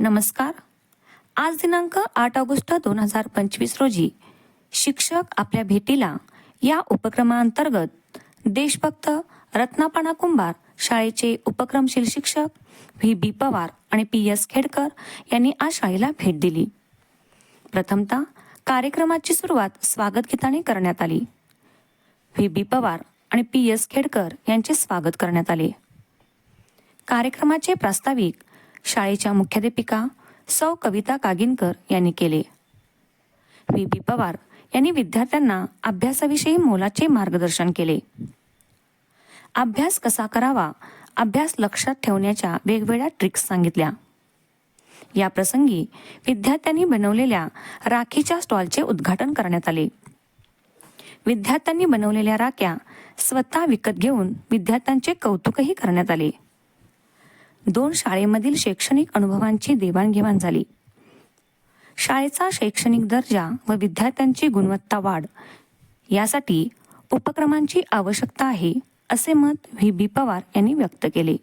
नमस्कार. आज दिनांक आठ ऑगस्ट दोन हजार पंचवीस रोजी शिक्षक आपल्या भेटीला या उपक्रमाअंतर्गत देशभक्त रत्नापाणा कुंभार शाळेचे उपक्रमशील शिक्षक व्ही. बी. पवार आणि पी. एस. खेडकर यांनी आज शाळेला भेट दिली. प्रथमतः कार्यक्रमाची सुरुवात स्वागत गीताने करण्यात आली. व्ही. बी. पवार आणि पी. एस. खेडकर यांचे स्वागत करण्यात आले. कार्यक्रमाचे प्रास्ताविक शाळेच्या मुख्याध्यापिका सौ कविता कागिनकर यांनी केले. व्ही. बी पवार यांनी विद्यार्थ्यांना अभ्यासाविषयी मोलाचे मार्गदर्शन केले. अभ्यास कसा करावा? अभ्यास लक्षात ठेवण्याच्या वेगवेगळ्या ट्रिक्स सांगितल्या. या प्रसंगी विद्यार्थ्यांनी बनवलेल्या राखीच्या स्टॉलचे उद्घाटन करण्यात आले. विद्यार्थ्यांनी बनवलेल्या राख्या स्वतः विकत घेऊन विद्यार्थ्यांचे कौतुकही करण्यात आले. दोन शाळेमधील शैक्षणिक अनुभवांची देवाणघेवाण झाली. शाळेचा शैक्षणिक दर्जा व विद्यार्थ्यांची गुणवत्ता वाढ यासाठी उपक्रमांची आवश्यकता आहे असे मत व्ही. बी. पवार यांनी व्यक्त केले.